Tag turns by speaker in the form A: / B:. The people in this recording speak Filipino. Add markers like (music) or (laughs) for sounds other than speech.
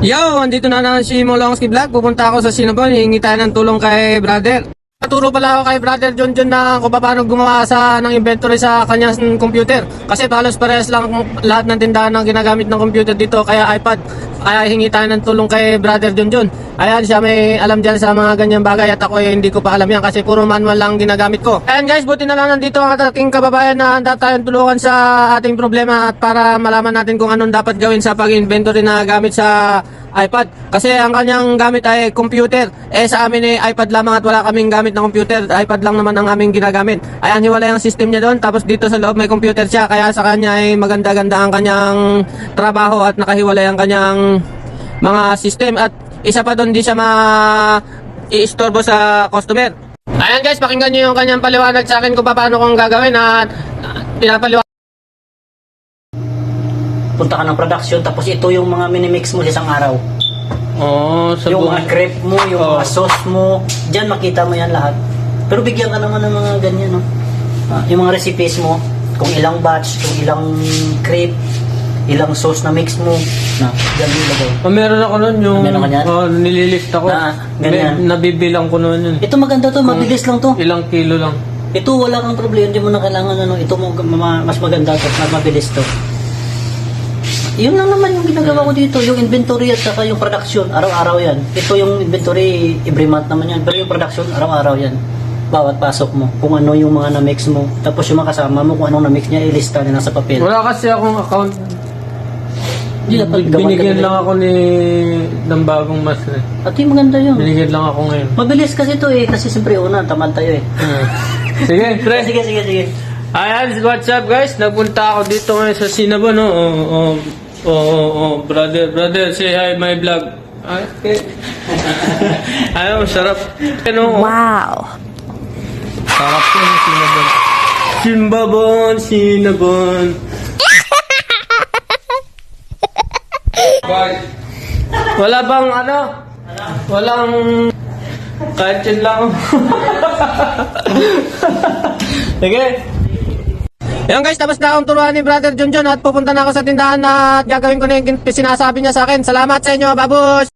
A: Yo, andito na naman si Molongski Vlog. Pupunta ako sa Sinabon. Hihingi tayo ng tulong kay brother. Naturo pala ako kay brother John John na kung paano gumawa sa ng inventory sa kanyang computer. Kasi halos parehas lang lahat ng tindahan ng ginagamit ng computer dito kaya iPad. Kaya hingi tayo ng tulong kay brother John John. Ayan siya may alam dyan sa mga ganyang bagay at ako eh, hindi ko pa alam yan kasi puro manual lang ginagamit ko. Ayan guys, buti na lang nandito ang ating kababayan na handa tayong tulungan sa ating problema at para malaman natin kung anong dapat gawin sa pag-inventory na gamit sa iPad. Kasi ang kanyang gamit ay computer. Eh sa amin ay iPad lamang at wala kaming gamit ng computer. iPad lang naman ang aming ginagamit. Ayan, hiwalay ang system niya doon. Tapos dito sa loob may computer siya. Kaya sa kanya ay maganda-ganda ang kanyang trabaho at nakahiwalay ang kanyang mga system. At isa pa doon, di siya ma i-istorbo sa customer. Ayan guys, pakinggan nyo yung kanyang paliwanag sa akin kung paano kong gagawin at pinapaliwanag
B: punta ka ng production tapos ito yung mga minimix mo sa isang araw.
A: Oh, sa
B: yung mga crepe mo, yung
A: Oh.
B: mga sauce mo, diyan makita mo yan lahat. Pero bigyan ka naman ng mga ganyan, no? Ah, yung mga recipes mo, kung ilang batch, kung ilang crepe, ilang sauce na mix mo, na, diyan ilagay.
A: Oh, meron ako nun yung
B: Meron ka
A: oh, nililist ako.
B: Na, ganyan.
A: May- nabibilang ko nun yun.
B: Ito maganda to, mabilis lang to.
A: Ilang kilo lang.
B: Ito wala kang problema, hindi mo na kailangan ano, ito mo ma- mas maganda to, mas mabilis to. Yun lang naman yung ginagawa ko dito, yung inventory at saka yung production, araw-araw yan. Ito yung inventory, every month naman yan, pero yung production, araw-araw yan. Bawat pasok mo, kung ano yung mga na-mix mo, tapos yung mga kasama mo, kung anong na-mix niya, ilista na nasa papel.
A: Wala kasi akong account.
B: Hindi dapat gawan ka
A: Binigyan lang ako ni ng bagong master. eh.
B: At yung maganda yun.
A: Binigyan lang ako ngayon.
B: Mabilis kasi ito eh, kasi siyempre una, tamad tayo eh.
A: Ah. Sige, pre. (laughs)
B: Sige, sige, sige.
A: Ayan, what's up guys? Nagpunta ako dito ngayon sa Sinabon, no? Oh, oh, oh, oh, oh, brother, brother, say hi my vlog. Ay, okay. (laughs) Ayaw, sarap. Ano?
C: Wow.
A: Sarap yun, Sinabon. Simbabon, Sinabon. Wag. Wala bang ano? Walang... Kahit yun lang. (laughs) Sige. Yan guys, tapos na akong turuan ni Brother John at pupunta na ako sa tindahan na gagawin ko na yung sinasabi niya sa akin. Salamat sa inyo, babos!